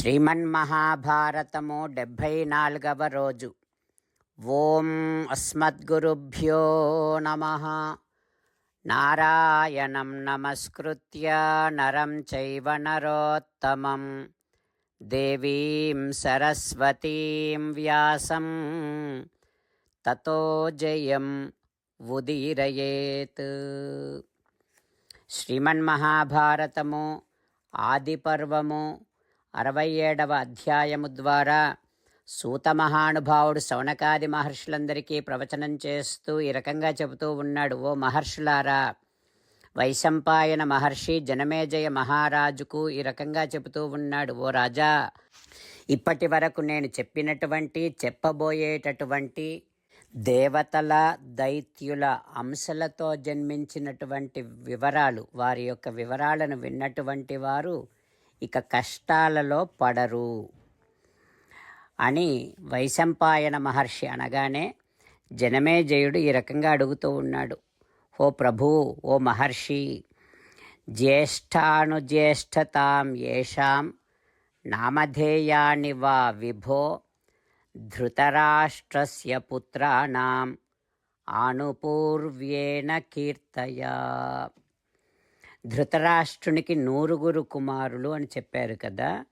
శ్రీమన్మహాభారతము డెబ్భై నాలుగవ రోజు. ఓం అస్మద్గురుభ్యో నమ. నారాయణం నమస్కృత్య నరం చైవ నరోత్తమం. దేవీం సరస్వతీం వ్యాసం. తతో జయం ఉదీరయేత్. శ్రీమన్మహాభారతము ఆదిపర్వము అరవై ఏడవ అధ్యాయము ద్వారా సూత మహానుభావుడు శౌనకాది మహర్షులందరికీ ప్రవచనం చేస్తూ ఈ రకంగా చెబుతూ ఉన్నాడు ఓ మహర్షులారా వైశంపాయన మహర్షి జనమేజయ మహారాజుకు ఈ రకంగా చెబుతూ ఉన్నాడు ఓ రాజా ఇప్పటి వరకు నేను చెప్పినటువంటి చెప్పబోయేటటువంటి దేవతల దైత్యుల అంశలతో జన్మించినటువంటి వివరాలు వారి యొక్క వివరాలను విన్నటువంటి వారు ఇక కష్టాలలో పడరు. అని వైశంపాయన మహర్షి అనగానే జనమేజయుడు ఈ రకంగా అడుగుతూ ఉన్నాడు. ఓ ప్రభు ఓ మహర్షి జ్యేష్ఠానుజ్యేష్ఠతాం ఏషాం నామధేయాని వా విభో ధృతరాష్ట్రస్య పుత్రాణం ఆనుపూర్వ్యేన కీర్తయా. ధృతరాష్ట్రునికి నూరుగురు కుమారులు అని చెప్పారు కదా.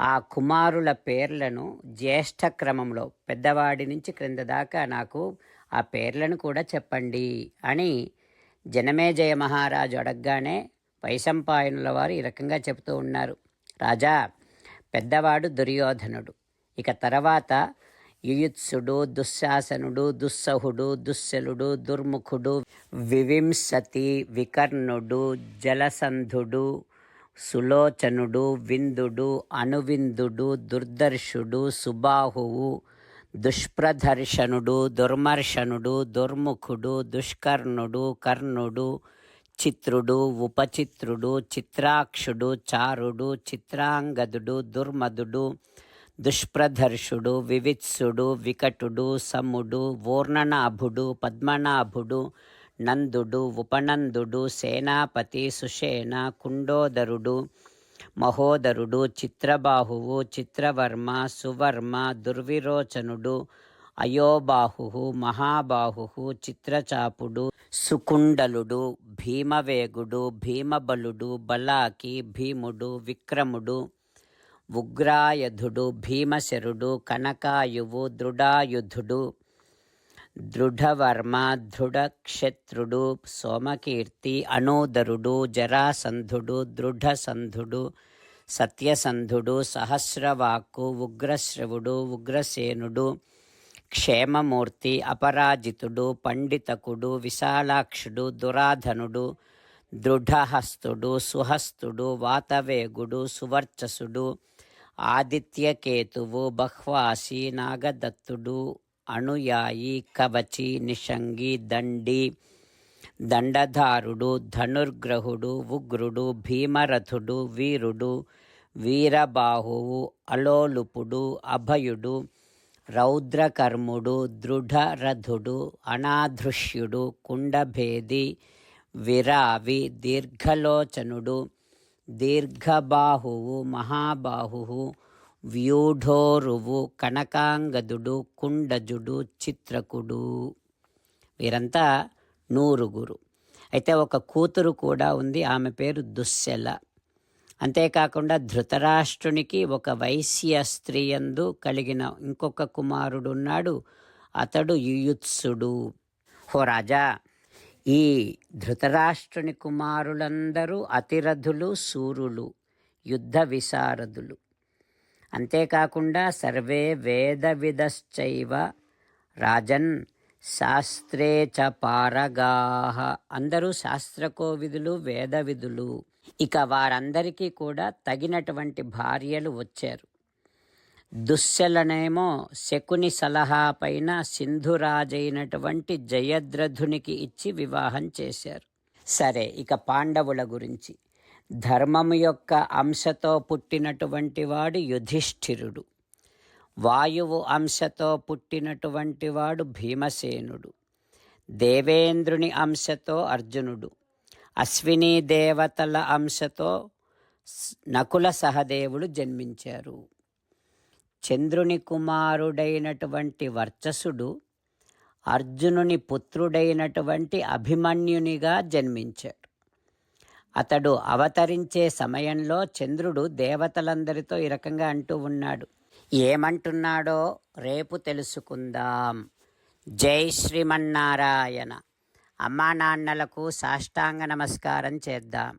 ఆ కుమారుల పేర్లను జ్యేష్ఠ క్రమంలో పెద్దవాడి నుంచి క్రింద దాకా నాకు ఆ పేర్లను కూడా చెప్పండి అని జనమేజయ మహారాజు అడగగానే వైశంపాయనుల వారు ఈ రకంగా చెబుతూ ఉన్నారు. రాజా పెద్దవాడు దుర్యోధనుడు. ఇక తర్వాత యుయుత్సుడు దుశ్శాసనుడు దుస్సహుడు దుశ్శలుడు దుర్ముఖుడు వివింశతి వికర్ణుడు జలసంధుడు సులోచనుడు విందుడు అనువిందుడు దుర్దర్శుడు సుబాహువు దుష్ప్రదర్శనుడు దుర్మర్శనుడు దుర్ముఖుడు దుష్కర్ణుడు కర్ణుడు చిత్రుడు ఉపచిత్రుడు చిత్రాక్షుడు చారుడు చిత్రాంగదుడు దుర్మదుడు దుష్ప్రదర్శుడు వివిత్సుడు వికటుడు సముడు ఊర్ణనాభుడు పద్మనాభుడు నందుడు ఉపనందుడు సేనాపతి సుషేణ కుండోదరుడు మహోదరుడు చిత్రబాహువు చిత్రవర్మ సువర్మ దుర్విరోచనుడు అయోబాహు మహాబాహు చిత్రచాపుడు సుకుండలుడు భీమవేగుడు భీమబలుడు బలాకి భీముడు విక్రముడు ఉగ్రాయధుడు భీమశరుడు కనకాయువు దృఢాయుధుడు దృఢవర్మ దృఢక్షత్రుడు సోమకీర్తి అనోదరుడు జరాసంధుడు దృఢసంధుడు సత్యసంధుడు సహస్రవాక్కు ఉగ్రశ్రవుడు ఉగ్రసేనుడు క్షేమమూర్తి అపరాజితుడు పండితకుడు విశాలాక్షుడు దురాధనుడు దృఢహస్తుడు సుహస్తుడు వాతవేగుడు సువర్చసుడు ఆదిత్యకేతువు బహ్వాసి నాగదత్తుడు అణుయాయి కవచి నిషంగి దండి దండధారుడు ధనుర్గ్రహుడు ఉగ్రుడు భీమరథుడు వీరుడు వీరబాహువు అలోలుపుడు అభయుడు రౌద్రకర్ముడు దృఢరథుడు అనాధృష్యుడు కుండభేది విరావి దీర్ఘలోచనుడు దీర్ఘబాహువు మహాబాహు వ్యూఢోరువు కనకాంగదుడు కుండజుడు చిత్రకుడు. వీరంతా నూరుగురు అయితే ఒక కూతురు కూడా ఉంది ఆమె పేరు దుశ్శల అంతేకాకుండా ధృతరాష్ట్రునికి ఒక వైశ్య స్త్రీయందు కలిగిన ఇంకొక కుమారుడు ఉన్నాడు అతడు యుయుత్సుడు. హో రాజా ఈ ధృతరాష్ట్రుని కుమారులందరూ అతిరథులు సూరులు యుద్ధ విశారదులు. అంతేకాకుండా సర్వే వేద విదశ్చైవ రాజన్ శాస్త్రే చ పారగాహ అందరూ శాస్త్రకోవిధులు వేదవిధులు ఇక వారందరికీ కూడా తగినటువంటి భార్యలు వచ్చారు. దుశ్శలనేమో శకుని సలహా పైన సింధురాజైనటువంటి జయద్రథునికి ఇచ్చి వివాహం చేశారు. సరే ఇక పాండవుల గురించి. ధర్మము యొక్క అంశతో పుట్టినటువంటి వాడు యుధిష్ఠిరుడు. వాయువు అంశతో పుట్టినటువంటి వాడు భీమసేనుడు. దేవేంద్రుని అంశతో అర్జునుడు. అశ్వినీ దేవతల అంశతో నకుల సహదేవుడు జన్మించారు. చంద్రుని కుమారుడైనటువంటి వర్చసుడు అర్జునుని పుత్రుడైనటువంటి అభిమన్యునిగా జన్మించాడు. అతడు అవతరించే సమయంలో చంద్రుడు దేవతలందరితో ఈ రకంగా అంటూ ఉన్నాడు. ఏమంటున్నాడో రేపు తెలుసుకుందాం. జై శ్రీమన్నారాయణ. అమ్మా నాన్నలకు సాష్టాంగ నమస్కారం చేద్దాం.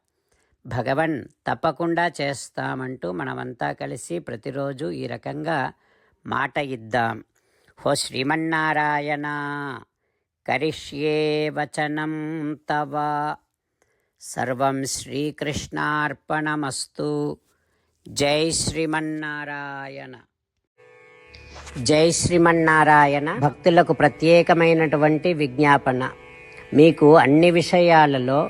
భగవన్ తప్పకుండా చేస్తామంటూ మనమంతా కలిసి ప్రతిరోజు ఈ రకంగా మాట ఇద్దాం. హో శ్రీమన్నారాయణ కరిష్యే వచనం తవ. సర్వం శ్రీకృష్ణార్పణమస్తు. జై శ్రీమన్నారాయణ. జై శ్రీమన్నారాయణ భక్తులకు ప్రత్యేకమైనటువంటి విజ్ఞాపన. మీకు అన్ని విషయాలలో